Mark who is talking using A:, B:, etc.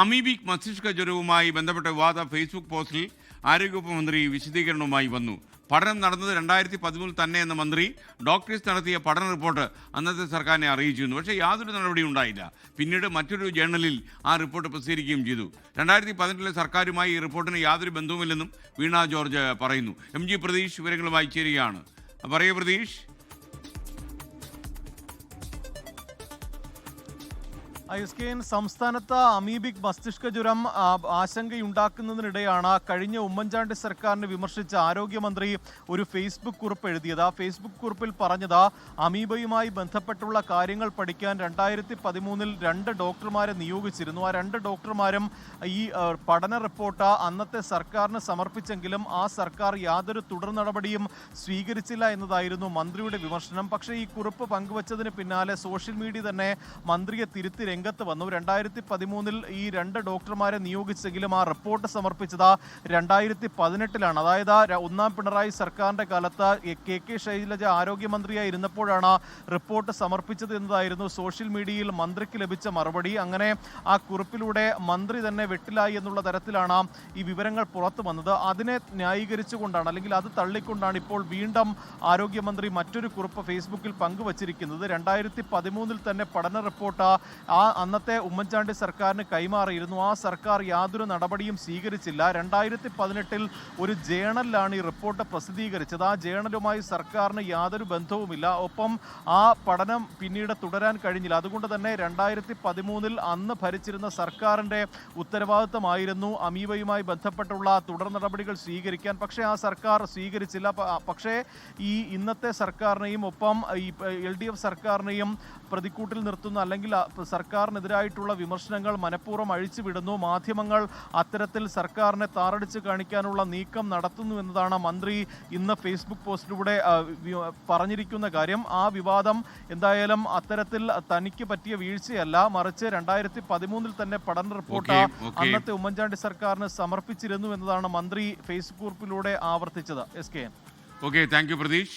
A: Amoebic മസ്തിഷ്ക ജ്വരവുമായി ബന്ധപ്പെട്ട വിവാദ ഫേസ്ബുക്ക് പോസ്റ്റിൽ ആരോഗ്യവകുപ്പ് മന്ത്രി വിശദീകരണവുമായി വന്നു. പഠനം നടന്നത് രണ്ടായിരത്തി പതിമൂന്നിൽ തന്നെ എന്ന മന്ത്രി ഡോക്ടേഴ്സ് നടത്തിയ പഠന റിപ്പോർട്ട് അന്നത്തെ സർക്കാരിനെ അറിയിച്ചിരുന്നു. പക്ഷേ യാതൊരു നടപടിയും ഉണ്ടായില്ല. പിന്നീട് മറ്റൊരു ജേണലിൽ ആ റിപ്പോർട്ട് പ്രസിദ്ധീകരിക്കുകയും ചെയ്തു. രണ്ടായിരത്തി പതിനെട്ടിലെ സർക്കാരുമായി ഈ റിപ്പോർട്ടിന് യാതൊരു ബന്ധവുമില്ലെന്നും വീണ ജോർജ് പറയുന്നു. എം ജി പ്രതീഷ് വിവരങ്ങളുമായി ചേരുകയാണ്. പറയൂ പ്രതീഷ്.
B: ഐസ്കെയിൻ സംസ്ഥാനത്ത് അമീബിക് മസ്തിഷ്ക ജ്വരം ആശങ്കയുണ്ടാക്കുന്നതിനിടെയാണ് കഴിഞ്ഞ ഉമ്മൻചാണ്ടി സർക്കാരിനെ വിമർശിച്ച ആരോഗ്യമന്ത്രി ഒരു ഫേസ്ബുക്ക് കുറിപ്പ് എഴുതിയത്. ആ ഫേസ്ബുക്ക് കുറിപ്പിൽ പറഞ്ഞത് അമീബയുമായി ബന്ധപ്പെട്ടുള്ള കാര്യങ്ങൾ പഠിക്കാൻ രണ്ടായിരത്തി പതിമൂന്നിൽ രണ്ട് ഡോക്ടർമാരെ നിയോഗിച്ചിരുന്നു. ആ രണ്ട് ഡോക്ടർമാരും ഈ പഠന റിപ്പോർട്ട് അന്നത്തെ സർക്കാരിന് സമർപ്പിച്ചെങ്കിലും ആ സർക്കാർ യാതൊരു തുടർ നടപടിയും സ്വീകരിച്ചില്ല എന്നതായിരുന്നു മന്ത്രിയുടെ വിമർശനം. പക്ഷേ ഈ കുറിപ്പ് പങ്കുവച്ചതിന് പിന്നാലെ സോഷ്യൽ മീഡിയ തന്നെ മന്ത്രിയെ തിരുത്തി രംഗത്ത് വന്നു. രണ്ടായിരത്തി പതിമൂന്നിൽ ഈ രണ്ട് ഡോക്ടർമാരെ നിയോഗിച്ചെങ്കിലും ആ റിപ്പോർട്ട് സമർപ്പിച്ചത് രണ്ടായിരത്തി പതിനെട്ടിലാണ് അതായത് ഒന്നാം പിണറായി സർക്കാരിന്റെ കാലത്ത് കെ കെ ശൈലജ ആരോഗ്യമന്ത്രിയായി ഇരുന്നപ്പോഴാണ് റിപ്പോർട്ട് സമർപ്പിച്ചത് എന്നതായിരുന്നു സോഷ്യൽ മീഡിയയിൽ മന്ത്രിക്ക് ലഭിച്ച മറുപടി. അങ്ങനെ ആ കുറിപ്പിലൂടെ മന്ത്രി തന്നെ വെട്ടിലായി എന്നുള്ള തരത്തിലാണ് ഈ വിവരങ്ങൾ പുറത്തു വന്നത്. അതിനെ ന്യായീകരിച്ചുകൊണ്ടാണ് അല്ലെങ്കിൽ അത് തള്ളിക്കൊണ്ടാണ് ഇപ്പോൾ വീണ്ടും ആരോഗ്യമന്ത്രി മറ്റൊരു കുറിപ്പ് ഫേസ്ബുക്കിൽ പങ്കുവച്ചിരിക്കുന്നത്. രണ്ടായിരത്തി പതിമൂന്നിൽ തന്നെ പഠന റിപ്പോർട്ട് ആ അന്നത്തെ ഉമ്മൻചാണ്ടി സർക്കാരിന് കൈമാറിയിരുന്നു. ആ സർക്കാർ യാതൊരു നടപടിയും സ്വീകരിച്ചില്ല. രണ്ടായിരത്തി പതിനെട്ടിൽ ഒരു ജേണലിലാണ് ഈ റിപ്പോർട്ട് പ്രസിദ്ധീകരിച്ചത്. ആ ജേണലുമായി സർക്കാരിന് യാതൊരു ബന്ധവുമില്ല. ഒപ്പം ആ പഠനം പിന്നീട് തുടരാൻ കഴിഞ്ഞില്ല. അതുകൊണ്ട് തന്നെ രണ്ടായിരത്തി പതിമൂന്നിൽ അന്ന് ഭരിച്ചിരുന്ന സർക്കാരിന്റെ ഉത്തരവാദിത്തമായിരുന്നു അമീബയുമായി ബന്ധപ്പെട്ടുള്ള തുടർ നടപടികൾ സ്വീകരിക്കാൻ. പക്ഷേ ആ സർക്കാർ സ്വീകരിച്ചില്ല. പക്ഷേ ഈ ഇന്നത്തെ സർക്കാരിനെയും ഒപ്പം ഈ എൽ ഡി എഫ് സർക്കാരിനെയും പ്രതിക്കൂട്ടിൽ നിർത്തുന്ന അല്ലെങ്കിൽ ആ സർക്കാരിനെതിരായിട്ടുള്ള വിമർശനങ്ങൾ മനഃപൂർവം അഴിച്ചുവിടുന്നു. മാധ്യമങ്ങൾ അത്തരത്തിൽ സർക്കാരിനെ താറടിച്ച് കാണിക്കാനുള്ള നീക്കം നടത്തുന്നു എന്നതാണ് മന്ത്രി ഇന്ന് ഫേസ്ബുക്ക് പോസ്റ്റിലൂടെ പറഞ്ഞിരിക്കുന്ന കാര്യം. ആ വിവാദം എന്തായാലും അത്തരത്തിൽ തനിക്ക് പറ്റിയ വീഴ്ചയല്ല. മറിച്ച് രണ്ടായിരത്തി പതിമൂന്നിൽ തന്നെ പഠന റിപ്പോർട്ട്. അന്നത്തെ ഉമ്മൻചാണ്ടി സർക്കാരിന് സമർപ്പിച്ചിരുന്നു എന്നതാണ് മന്ത്രി ഫേസ്ബുക്ക് കുറിപ്പിലൂടെ ആവർത്തിച്ചത്. S K N.
A: Okay thank you Prateesh.